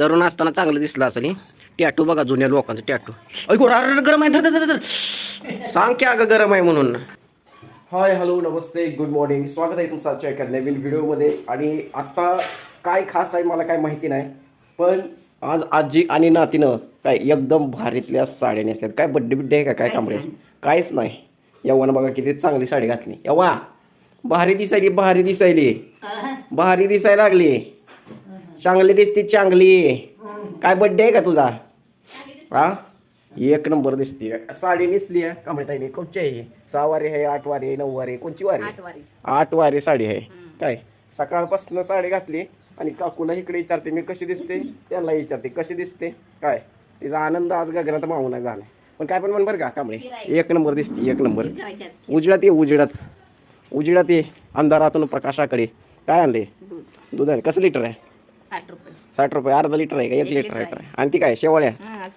तरुण असताना चांगलं दिसलं असेल हे. टॅटू बघा जुन्या लोकांचं टॅटू ऐकू अरे गरम आहे धर धर, सांग की अगं गरम आहे म्हणून. हाय हॅलो नमस्ते गुड मॉर्निंग स्वागत आहे तुमचं आजच्या एका नवीन व्हिडिओमध्ये आणि आता काय खास आहे मला काय माहिती नाही पण आज आजी आणि नातीनं काय एकदम भारीतल्या साड्या नेसल्यात. काय बड्डे बिड्डे आहे का? काय कांबळे? काहीच नाही. यव्वानं बघा किती चांगली साडी घातली. यव्वा भारी दिसायली भारी दिसायली. भारी दिसायला लागली. चांगली दिसती चांगली. काय बड्डे आहे का तुझा? हा? एक नंबर दिसते. साडी नेसली आहे. कांबळेताईने कोणची आहे. सहा वारी आहे आठ वारी आहे नऊ वारी आहे. कोणची वारी? आठवारी. आठ वारी साडी आहे. काय? सकाळपासून साडी घातली आणि काकूला इकडे विचारते मी कशी दिसते? त्यांना विचारते कशी दिसते? काय? तिचा आनंद आज गगनात मावून नाही झाला पण काय पण म्हण बरं का कांबळे. एक नंबर दिसते एक नंबर उजेडात ये उजेडात उजेडात ये. अंधारातून प्रकाशाकडे. काय आणले दूध. दूध आहे. कसं लिटर आहे? साठ रुपये. साठ रुपये अर्धा लिटर आहे का? एक लिटर लिटर आहे? आणि ती काय शेवळ्या? हा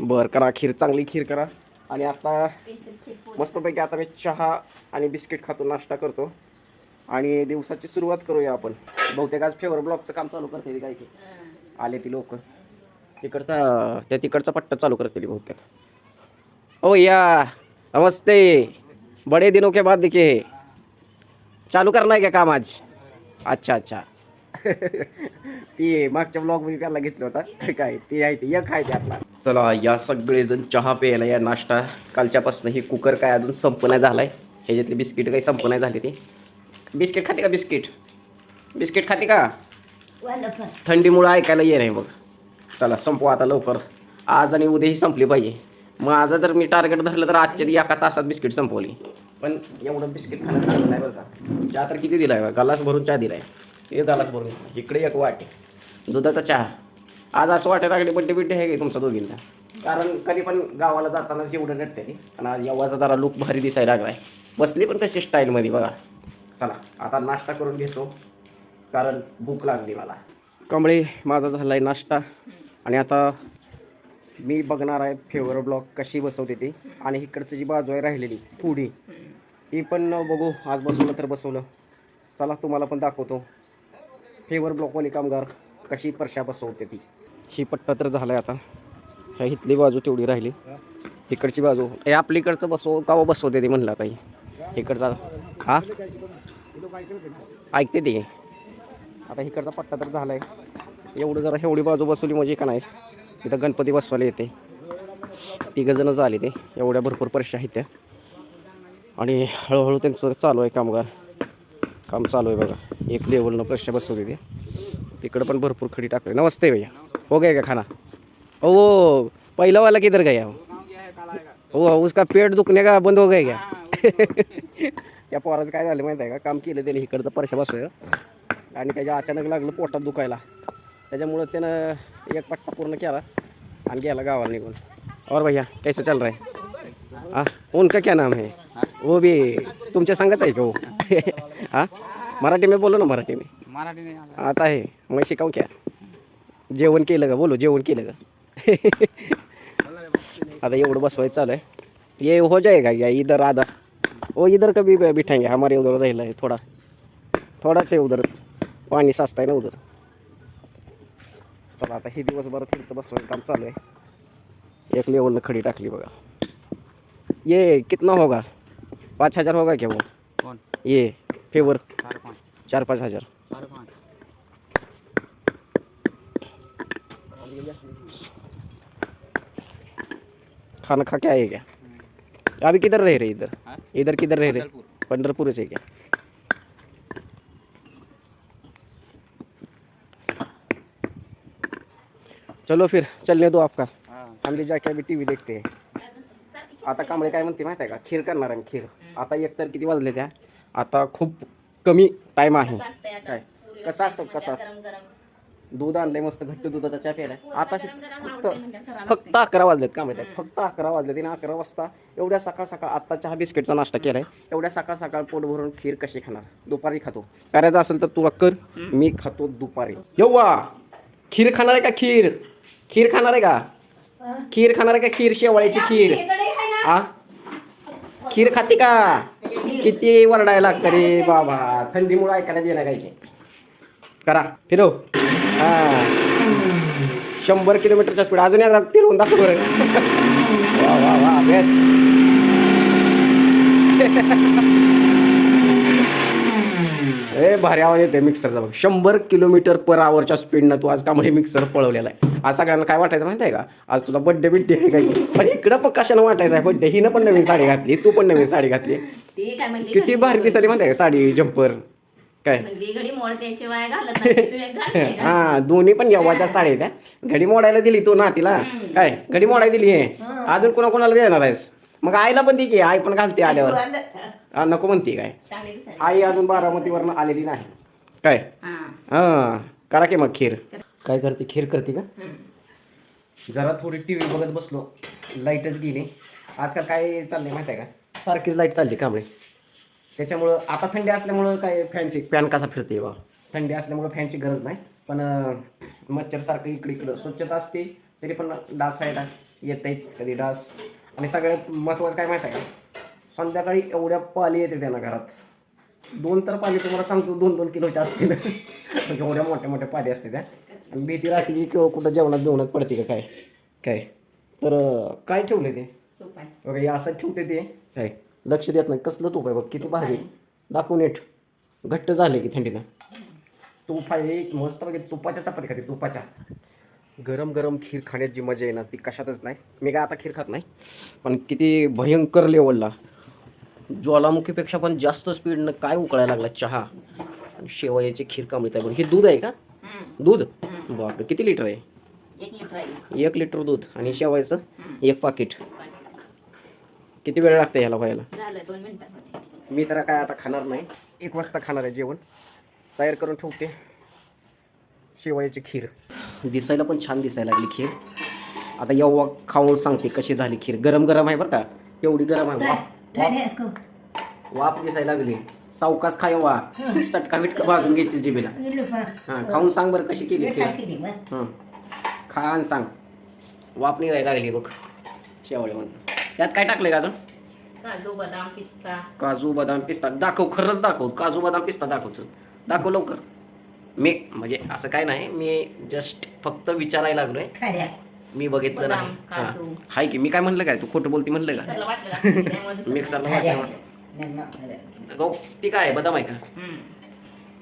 बरं करा खीर चांगली खीर करा. आणि आता. मस्तपैकी आता मी चहा आणि बिस्किट खातो नाश्ता करतो. आणि दिवसाची सुरुवात करूया आपण. बहुतेक आज फेवर ब्लॉकचं काम चालू करते काय की हा. आले ती लोक. तिकडचा त्या तिकडचा पट्टा चालू करते बहुतेक. ओ या नमस्ते. बडे दिनों के बाद दिखे चालू करणार आहे का काम आज? अच्छा अच्छा. ती मागच्या ब्लॉगमध्ये त्याला घेतलं होता. काय ती आहे ती एक आहे त्यातला चला या सगळेजण चहा प्यायला या नाश्ता. कालच्यापासून हे कुकर काय अजून संप नाही झालाय. ह्याच्यातली बिस्किट काही संप नाही झाली ती. बिस्किट खाते का बिस्किट बिस्किट खाते का? थंडीमुळं ऐकायला ये नाही बघ. चला संपू आता लवकर. आज आणि उद्याही संपली पाहिजे. माझं जर मी टार्गेट धरलं तर आजच्या एका तासात बिस्किट संपवली. पण एवढं बिस्किट खाणं चांगलं नाही बरं का. चहा तर किती दिला आहे गलास भरून चहा दिलाय. एक गलास भरून इकडे एक वाटे. दुधाचा चहा. आज असं वाटायला लागले बड्डे बिड्डे आहे का तुमचा दोघींना कारण कधी पण गावाला जाताना एवढं नटते ती. आणि आज यवाचा जरा लुक भारी दिसायला लागलाय. बसली पण तशी स्टाईलमध्ये बघा. चला आता नाश्ता करून घेतो. कारण भूक लागली मला. कमळे माझा झाला आहे नाश्ता. आणि आता मी बघणार आहे फेवर ब्लॉक कशी बसवते ती. आणि इकडची जी बाजू आहे राहिलेली थोडी ती पण बघू. आज बसवलं तर बसवलं. चला तुम्हाला पण दाखवतो. फेवर ब्लॉकवाले कामगार कशी परशा बसवते ती? ही पट्टा तर झाला आहे आता. ह्या इथली बाजू तेवढी राहिली. इकडची बाजू. हे आपलीकडचं बसव का बसवते ती म्हणलं आता ही? इकडचा हा? ऐकते ते. आता इकडचा पट्टा तर झाला आहे एवढं जरा एवढी बाजू बसवली म्हणजे का नाही? इथं गणपती बसवायला येते. तिघंजणं झाले ते. एवढ्या भरपूर परीक्षा आहेत त्या. आणि हळूहळू त्यांचं चालू आहे कामगार. काम चालू आहे बघा. एक लेवलनं प्रश्न बसवते ते. तिकडं पण भरपूर खडी टाकली. नमस्ते भैया. हो गया का खाना? हो, हो, हो. ओ पहिला वाला किधर गया हो? हो उसका पेट दुखणे का बंद हो गया क्या? या पोराचं काय झालं माहिती आहे का? काम केलं त्याने. इकडचं परशा बसवलं आणि त्याच्या अचानक लागलं पोटात दुखायला. त्याच्यामुळं त्यानं एक पट्टा पूर्ण केला आणि गेला गावाला निघून. और भैया कैसा चल रहा है? हाँ उनका क्या नाम है? वो भी तुमच्या संघाच आहे का हो हाँ? मराठी में बोलो ना मराठी में. मराठी नाही आला. आता है मैं शिकाऊ क्या? जेवण केलं का? बोलो जेवण केलं का? आता एवढं बसवायचं चालू आहे. ये हो जाएगा क्या इधर आधा वो इधर कभी बिठाएँगे हमारे उधर रहेला है थोड़ा. थोड़ा से उधर. पाणी साचता है ना उधर. चला आता ही हे दिवसभर त्यांचं बसवायचं काम चालू आहे. एक लेवलनं खडी टाकली बघा. ये कितना होगा? पाच हज़ार होगा क्या वो? कोण? ये. फेवर चार पाच हज़ार. खाना खा के आए क्या? अभी किधर रह रहे इधर? हाँ? इधर किधर रह रहे? पंढरपूर. पंढरपूर से क्या? चलो फिर चलने दो आपका. हा. हम ले जाके अभी टीव्ही देखते हैं. आता कांबळे काय म्हणते माहिती आहे का? खीर करणार आहे खीर. आता एकतर किती वाजले त्या आता खूप कमी टाइम आहे. काय? कसं असतं? कसं असतं गरम. गरम दूध आणलंय मस्त घट्ट दुधाचा चहा प्यायला आता फक्त फक्त अकरा वाजलेत का माहिती आहे? फक्त अकरा वाजले तिने अकरा वाजता एवढ्या सकाळ सकाळ आत्ता चहा बिस्किटचा नाश्ता केलाय. एवढ्या सकाळ सकाळ पोट भरून खीर कशी खाणार? दुपारी खातो. करायचं असेल तर तुला कर. मी खातो दुपारी. येवा! खीर खाणार आहे का खीर? खीर खाणार आहे का? खीर खाणार आहे का खीर? शेवाळ्याची खीर. आ? खीर खाते का? किती वरडायला लागतं रे बाबा? थंडीमुळे ऐकायला गेला काय करा. फिरव. हा. शंभर किलोमीटरच्या स्पीड अजून एकदा फिरवून दाखव बरं. वा वा वा बेस्ट ए भारी आवाज येते मिक्सरचा बघ. शंभर किलोमीटर पर आवरच्या स्पीडनं तू आज कामध्ये मिक्सर पळवलेला आहे? आज सगळ्यांना काय वाटायचं माहिती आहे का? आज तुझा बड्डे बिड्डे आहे काही पण इकडं पण कशानं वाटायचं आहे? बड्डे हिनं पण नवीन साडी घातली तू पण नवीन साडी घातली. किती भारी दिसली माहिती आहे का साडी जम्पर काय? का? हा दोन्ही पण यव्वाच्या साड्या त्या घडी मोडायला दिली तू ना तिला? काय? घडी मोडायला दिली आहे अजून कोणा कोणाला देणार आहेस? मग आईला पण दी की आई पण घालते आल्यावर. हा, नको म्हणते काय. चांगली दिसायली. आई अजून बारामतीवरनं आलेली नाही. काय? हा. हा करा की मग खीर. काय करते? खीर करते का. जरा थोडी टी व्ही बघत बसलो. लाईटच गेली. आजकाल काय चाललंय माहिती आहे का? सारखीच लाइट चालली कांबळे. त्याच्यामुळं आता थंडी असल्यामुळं काय फॅनची फॅन कसा फिरते बा. थंडी असल्यामुळं फॅनची गरज नाही. पण अं, मच्छर सारखं इकडे इकडं स्वच्छता असते तरी पण डास आहे येताच कधी डास आणि सगळ्यात महत्त्वाचं काय माहिती आहे का? संध्याकाळी एवढ्या पाली येते त्यांना घरात. दोन तर पाली तुम्हाला सांगतो दोन दोन किलोच्या असतील. एवढ्या मोठ्या मोठ्या पाली असते त्या. आणि भीती राहते की किंवा कुठं जेवणात जेवणात पडते का काय? काय? तर काय ठेवले ते. बघा असं ठेवते ते. काय? लक्ष देत नाही. कसलं तूप आहे बघ किती भारी. दाखवून नेट. घट्ट झाले की थंडीनं. तूप आहे मस्त बघा तुपाच्या चपाती खाते तुपाच्या. गरम गरम खीर खाण्याची जी मजा येणार ती कशातच नाही. मी काय आता खीर खात नाही पण किती भयंकर लेवलला ज्वालामुखीपेक्षा पण जास्त स्पीडनं काय उकळायला लागला चहा. आणि शेवयाची खीर कांबळीत आहे बघ हे दूध आहे का. दूध? बापरे किती लिटर आहे? एक लिटर आहे. दूध. आणि शेवयाचं? एक पाकिट किती वेळ लागतं ह्याला व्हायला? मी तर काय आता खाणार नाही. एक वाजता खाणार आहे जेवण. तयार करून ठेवते. शेवयाची खीर. दिसायला पण छान दिसायला लागली खीर. आता यव्वा खाऊन सांगते कशी झाली खीर. गरम गरम आहे बरं का? एवढी गरम आहे. वाफ दिसायला लागली. सावकाश खा यव्वा चटका बिटका भाजून घेतील जिबीला हां खाऊन सांग बरं कशी केली खीर. हं. खा आणि सांग. वाफ निघायला लागली बघ. शेवळ्यामध्ये त्यात काय टाकलंय का अजून काजू बदाम पिस्ता. काजू बदाम पिस्ता. दाखव खरंच दाखव. काजू बदाम पिस्ता दाखवच. दाखव लवकर. मी म्हणजे असं काय नाही मी जस्ट फक्त विचारायला लागलोय. मी बघितलं बदाम, नाही. काजू. हा. हाय की मी काय म्हणलं काय? तू खोटं बोलती म्हणलं का? त्याला वाटलं का? त्यामुळे दिसत मिक्सरला. वाटलं हो ती काय आहे? बदाम आहे का? हम्म.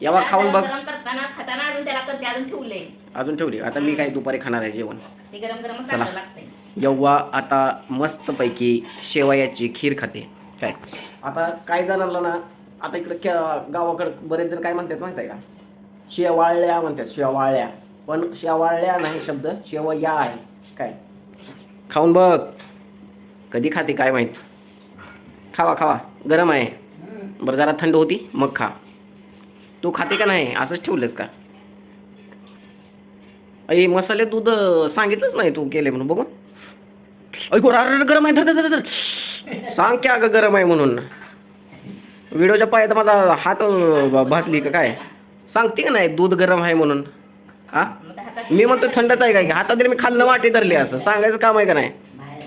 यावा खाऊन बघ. गरम करताना खाताना अजून त्याला कधी अजून ठेवले अजून ठेवली. आता मी काय दुपारी खाणार आहे जेवण? ते गरम गरम चला. लागतंय. यव्वा आता मस्तपैकी शेवयाची खीर खाते. काय? आता काय जणांना ना? आता इकडं गावाकडं बरेच जण काय म्हणतात माहिती आहे का? शेवाळल्या म्हणतात शेवाळ्या पण शेवाळल्या नाही शब्द शेवया आहे. काय? खाऊन बघ. कधी खाते काय माहीत? खावा खावा. गरम आहे. बरं जरा थंड होती मग खा. तू खाते का नाही? असंच ठेवलंस का? अरे मसाले दूध सांगितलंच नाही तू केले म्हणून बघून. ऐकू अरे गरम आहे. धर धर सांग की अगं गरम आहे म्हणून. व्हिडिओच्या पायात माझा हात भासली का काय? सांगते का नाही दूध गरम आहे म्हणून? हा? मी म्हणतो थंडच आहे काय? की हातात मी खाल्लं वाटी धरली असं. सांगायचं काम आहे का नाही?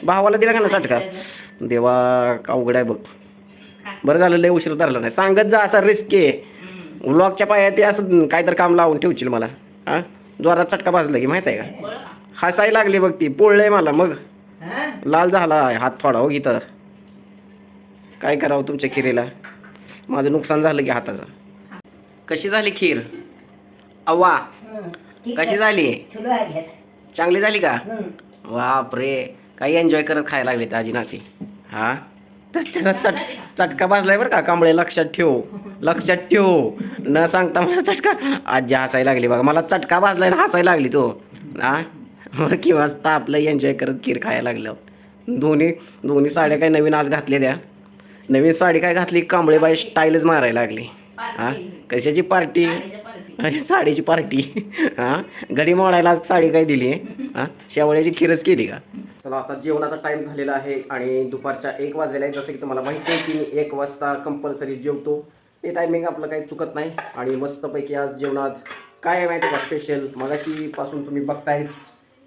भावाला दिला का ना चटका देवा का अवघड आहे बघ. बरं झालं लय उशीर धरला नाही. सांगत जा असा रिस्क आहे. हम्म. व्लॉगच्या पायात ते असं काहीतरी काम लावून ठेवशील मला. हां? जोरात चटका भाजला की माहीत आहे का का? हसायला लागली बघ ती पोळलंय मला मग. लाल झाला हात थोडा हो इथं. काय करावं तुमच्या खिरीला? माझं नुकसान झालं की हाताचं. कशी झाली खीर? अव्वा. कशी झाली? चांगली झाली का? बाप रे काही एन्जॉय करत खायला लागले आजी नाती. हा? तर त्याचा चट चटका भाजलाय बरं का? कांबळे लक्षात ठेव. लक्षात ठेव. न सांगता मला चटका आजी हसायला लागली बघा. मला चटका भाजलाय ना हसायला लागली तो. हा? मग किंवा आपलं एन्जॉय करत खीर खायला लागलं. दोन्ही दोन्ही साड्या काय नवीन आज घातल्या द्या नवीन साडी काय घातली? कांबळे बाई स्टाईलच मारायला लागली. हा? कशाची पार्टी. अरे साडीची पार्टी. हा? घडी मोडायला आज साडी काय दिली? हा? शेवळ्याची खीरच केली का? चला आता जेवणाचा टाइम झालेला आहे आणि दुपारच्या एक वाजलेला आहे. जसं की तुम्हाला माहिती आहे की मी एक वाजता कंपल्सरी जेवतो. ते टायमिंग आपलं काही चुकत नाही. आणि मस्तपैकी आज जेवणात काय आहे माहिती का स्पेशल मगाशी पासून तुम्ही बघतायच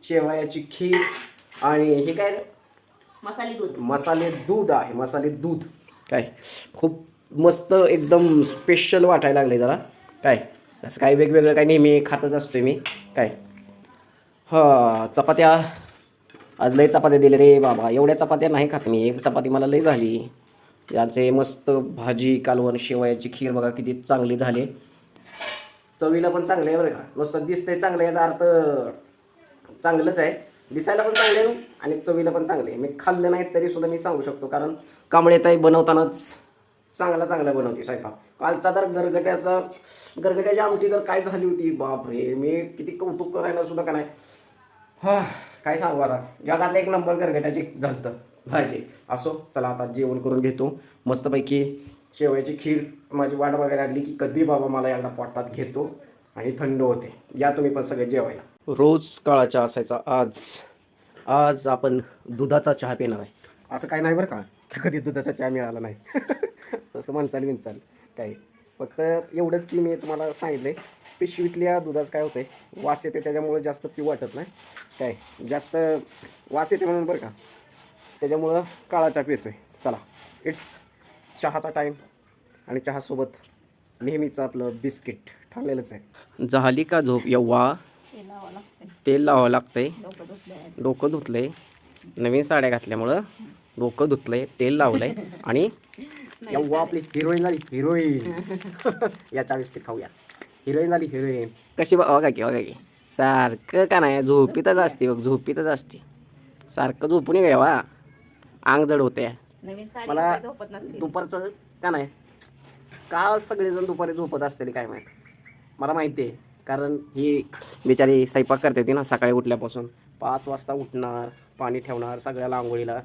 शेवयाची खीर आणि हे काय? मसाली दूध. मसाले दूध आहे मसाले दूध. काय? खूप मस्त एकदम स्पेशल वाटायला लागले जरा. काय? असं काय वेगवेगळं काय नेहमी खातच असतोय मी. काय? हां चपात्या. आज लय चपात्या दिले रे बाबा. एवढ्या चपात्या नाही खात मी. एक चपाती मला लय झाली. याचे मस्त भाजी कालवण शेवयाची खीर बघा किती चांगली झाली. चवीला पण चांगलं आहे बरं का. नुसतं दिसतंय चांगलं याचा अर्थ चांगलंच आहे. दिसायला पण चांगलं आहे आणि चवीला पण चांगले आहे. मी खाल्लं नाही तरी सुद्धा मी सांगू शकतो. कारण कांबळे ताई बनवतानाच चांगला चांगला बनवते स्वयंपाक. कालचा तर गरगट्याचा गरगट्याची आमटी तर काय झाली होती? बापरे मी किती कौतुक करायला सुद्धा का नाही. हा काय सांगू आता? जगातला एक नंबर गरगट्याची झालतं भाजी. असो चला आता जेवण करून घेतो. मस्तपैकी शेवयाची खीर माझी वाट बघायला लागली की कधी बाबा मला एकदा पोटात घेतो आणि थंड होते. या तुम्ही पण सगळे जेवायला. रोज काळाचा असायचा आज. आज आपण दुधाचा चहा पिणार आहे. असं काय नाही बरं का? कधी दुधाचा चहा मिळाला नाही. तसं म्हणचाल विनचाल काय फक्त एवढंच की मी तुम्हाला सांगितलं पिशवीतल्या दुधाचं काय होतंय वास येते त्याच्यामुळं जास्त पिऊ वाटत नाही. काय जास्त वास येते म्हणून बरं का? त्याच्यामुळं काळा चहा पितोय चला इट्स चहाचा टाईम आणि चहासोबत नेहमीचं आपलं बिस्किट ठरलेलंच आहे. झाली का झोप? यव्वा. तेल लावावं लागतंय. डोकं धुतलंय. नवीन साड्या घातल्यामुळं डोकं धुतलंय तेल लावलंय आणि यव्वा आपली हिरोईन झाली हिरोईन याच्या बिस्किट खाऊया. हिरोईन झाली हिरोईन कशी बघा की बघा की. सारखं का नाही झोपीतच असते बघ झोपीतच असते. सारखं झोपून घ्यावा अंग जड होते. मला दुपारचं का नाही का सगळेजण दुपारी झोपत असतील काय माहीत. मला माहिती आहे कारण ही बिचारी स्वयंपाक करते ती ना सकाळी उठल्यापासून. पाच वाजता उठणार पाणी ठेवणार सगळ्याला आंघोळीला.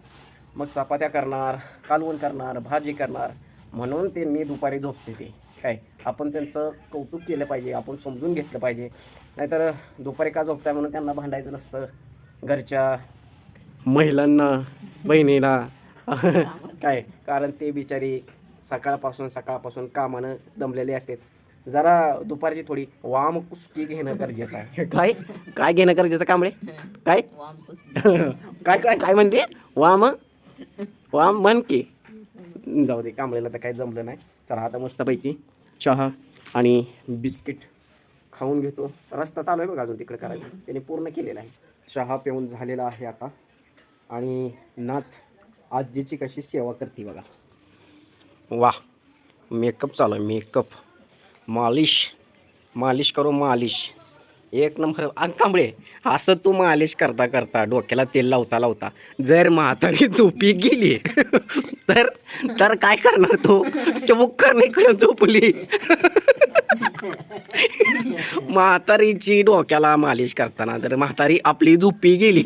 मग चपात्या करणार कालवण करणार भाजी करणार म्हणून त्यांनी दुपारी झोपते ते. काय? आपण त्यांचं कौतुक केलं पाहिजे आपण समजून घेतलं पाहिजे. नाहीतर दुपारी का झोपताय म्हणून त्यांना भांडायचं नसतं. घरच्या महिलांना बहिणीला. काय? कारण ते बिचारी सकाळपासून सकाळपासून कामानं दमलेले असतात. जरा दुपारची थोडी वाम कुस्ती घेणं गरजेचं आहे. काय? काय घेणं गरजेचं कांबळे? काय? काय काय काय म्हणते? वाम? वा म्हण की. जाऊ दे कांबळेला तर काही जमलं नाही. तर आता मस्तपैकी चहा आणि बिस्किट खाऊन घेतो. रस्ता चालू आहे बघा अजून तिकडे करायचा. त्याने पूर्ण केलेला आहे. चहा पिऊन झालेला आहे आता. आणि नाथ आजीची कशी सेवा करते बघा. वा मेकअप चालू आहे मेकअप. मालिश मालिश करू मालिश. एक नंबर. अंकांबळे असं तू मालिश करता करता डोक्याला तेल लावता लावता जर म्हातारी झोपी गेली तर तर काय करणार तो? चबुक करणे झोपली. म्हातारीची डोक्याला मालिश करताना जर म्हातारी आपली झोपी गेली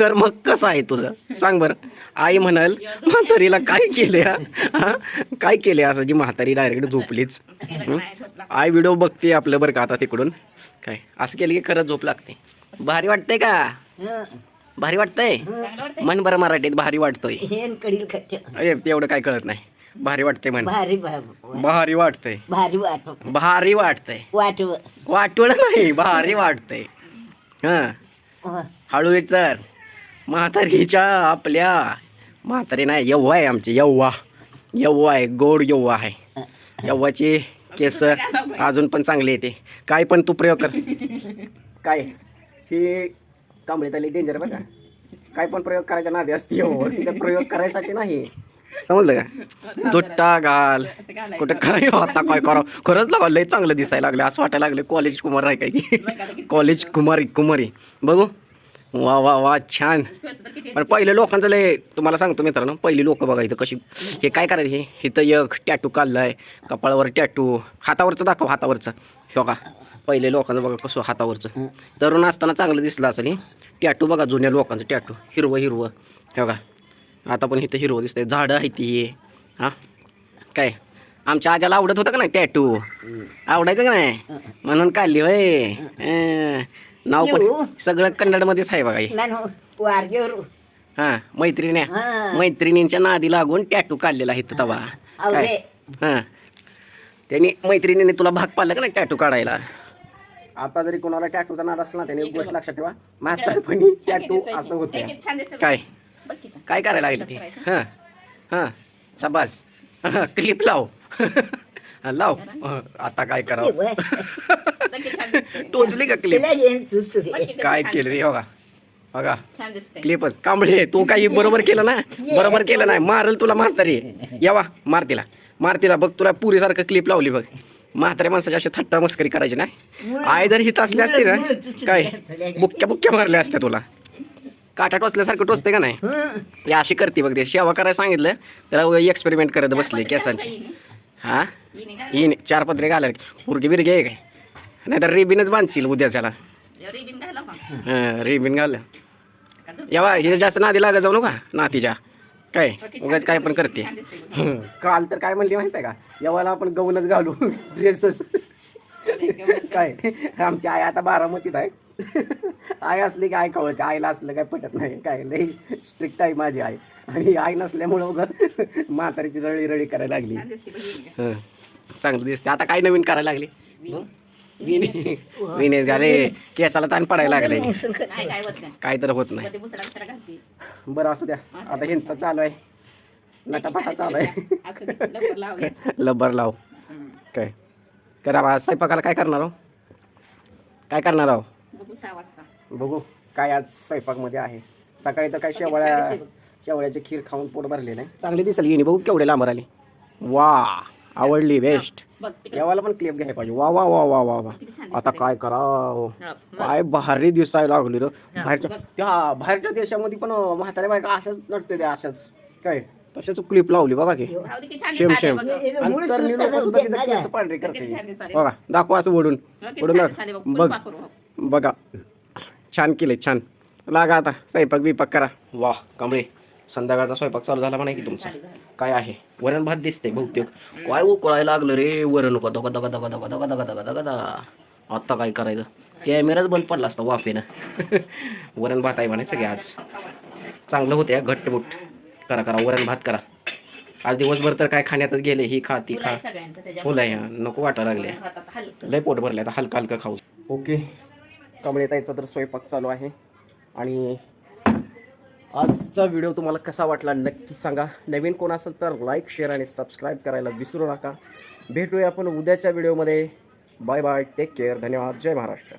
तर मग कसं आहे तुझं? सांग बरं. आई म्हणाल म्हातारीला काय केले हा? काय केले असं जी म्हातारी डायरेक्ट झोपलीच? आई व्हिडिओ बघते आपलं बरं का आता तिकडून? काय? असं केलं की खरंच झोप लागते. भारी वाटतंय का? भारी वाटतंय? मन बरं मराठीत भारी वाटतंय. तेवढं काय कळत नाही. भारी वाटतंय म्हण. भारी भारी वाटतंय. भारी वाट भारी वाटतंय. वाटव. वाटवळ नाही भारी वाटतंय. हां. हळू विचार म्हातारीच्या आपल्या म्हातारी नाही यव्वा आहे आमची यव्वा. यव्वा आहे गोड यव्वा आहे. यव्वाची केस अजून पण चांगली येते काय पण तू प्रयोग कर. काय? हे कांबळे त्याला डेंजर बघा. काय पण प्रयोग करायच्या नादी असते तिथं प्रयोग करायसाठी नाही. समजलं का? दुट्टा घाल. कुठं काय आता काय करावं? खरंच लागा लय चांगलं दिसायला लागलं असं वाटायला लागलं कॉलेज कुमार आहे काय की? कॉलेज कुमारी कुमारी. बघू. वा वा वा छान. पण पहिले लोकांचं लय तुम्हाला सांगतो मित्रांनो पहिली लोक बघा इथं कशी हे काय करायचं हे? इथं एक टॅटू काढलाय कपाळावर टॅटू हातावरचं दाखव हातावरचं. हो का पहिले लोकांचं बघा कसं हातावरचं. तरुण असताना चांगलं दिसलं असेल हे. टॅटू बघा जुन्या लोकांचं टॅटू हिरवं हिरवं. हो का आता पण इथं हिरो दिसतंय. झाडं आहे ती हा? काय? आमच्या आजाला आवडत होतं का नाही टॅटू आवडायचं का नाही? म्हणून काढली होय. नाव पण सगळं कन्नड मध्येच आहे बघा हा. मैत्रिणी मैत्रिणींच्या नादी लागून टॅटू काढलेला आहे तवा. काय? हा. त्यांनी मैत्रिणीने तुला भाग पाडला का नाही टॅटू काढायला? आता जरी कोणाला टॅटूचा नाद असला त्याने गोष्ट लक्षात ठेवा. म्हातारपणी टॅटू असं होत काय? काय करायला लागलं ते? हां हां शाबास. क्लिप लाव. लाव. आता काय करावं. टोचली का क्लिप काय केलं रे बघा बघा छान दिसतंय क्लिपच कांबळे तू काही बरोबर केलं ना? बरोबर केलं नाही. मारल तुला मारता रे यावा मार तिला. मार तिला. बघ तुला पुरीसारखं क्लिप लावली बघ. म्हाताऱ्या माणसाची अशी थट्टा मस्करी करायची ना आई जर हित असली असती ना काय? बुक्क्या बुक्क्या मारल्या असत्या तुला. काटा टोचल्यासारखं टोचते का नाही? हं. हे अशी करते बघ ते. सेवा करायला सांगितलं तर एक्सपेरिमेंट करत बसले केसांची. हा? हिने ही चार पत्रे घालाय पुरगी बिरगी आहे काय? नाहीतर रिबिनच बांधशील उद्याच्याला. रिबिन हां रिबिन घाल. येवा झोप? यावा हे जास्त नादी लागत जाऊ नका नातीच्या. काय? उगाच काय पण करते. काल तर काय म्हणली माहिती आहे का? यावाला आपण गवनच घालू ड्रेसच काय? आमची आई आता बारामतीत आहे. आई असली की आई कवळत. आईला असलं काय पटत नाही. काय लई स्ट्रिक्ट आहे माझी आई. आणि आई नसल्यामुळं उगाच म्हातारीची रळी रळी करायला लागली? हं. चांगलं दिसते. आता काय नवीन करायला लागली? विने विनेश घाले केसाला ताण पडायला लागले. काय होत नाही. काय तर होत नाही. मध्ये घालते. बरं असू द्या. आता ह्यांचं चालू आहे. नटापटा चालू आहे. असं ते लवकर लावूया लब्बर लाव. काय? करा बा स्वयंपाकाला काय करणार आहो काय करणार आहो? सहा वाजता. बघू काय आज स्वयंपाकमध्ये आहे. सकाळी तर काय शेवळ्या शेवळ्याची खीर खाऊन पोट भरले नाही चांगली दिसेल येणे बघू केवढे लांब आली वा आवडली बेस्ट यावाला पण क्लिप घ्यायला पाहिजे. वा वा वा वा वा वा. आता काय करावं? काय भारी दिसायला लागली र. बाहेरच्या. त्या बाहेरच्या देशामध्ये पण म्हाताऱ्या बायका अशाच नटते त्या अशाच. काय? तशाच क्लिप लावली बघा की. Shame shame. पांढरे करते. बघा दाखवा असं ओढून ओढून बघ. बघ. छान केले छान. लागा आता स्वयंपाक बिपाक करा. वा कांबळे संध्याकाळचा स्वयंपाक चालू झाला म्हणा की तुमचा? काय आहे? वरण भात दिसते बहुतेक. काय उकळायला लागलं रे वरण उकळ दगा दगा दगा दगा दगा दगा दगा दगा दगा आता काय करायचं? कॅमेराच बंद पडला असता वाफेनं. वरण भात आहे म्हणायचं की आज. चांगलं होते घट्टमुट करा करा वरण भात करा. आज दिवसभर तर काय खाण्यातच गेले ही खा ती खा. फुलं. नको वाटायला लागले. लय पोट भरले आता हलका हलका खाऊ. ओके. कमळेताईचा तर स्वयंपाक चालू आहे. आणि आजचा व्हिडिओ तुम्हाला कसा वाटला नक्की सांगा. नवीन कोण असेल तर लाईक शेअर आणि सबस्क्राईब करायला विसरू नका. भेटूया आपण उद्याच्या व्हिडिओमध्ये. बाय बाय टेक केअर धन्यवाद. जय महाराष्ट्र.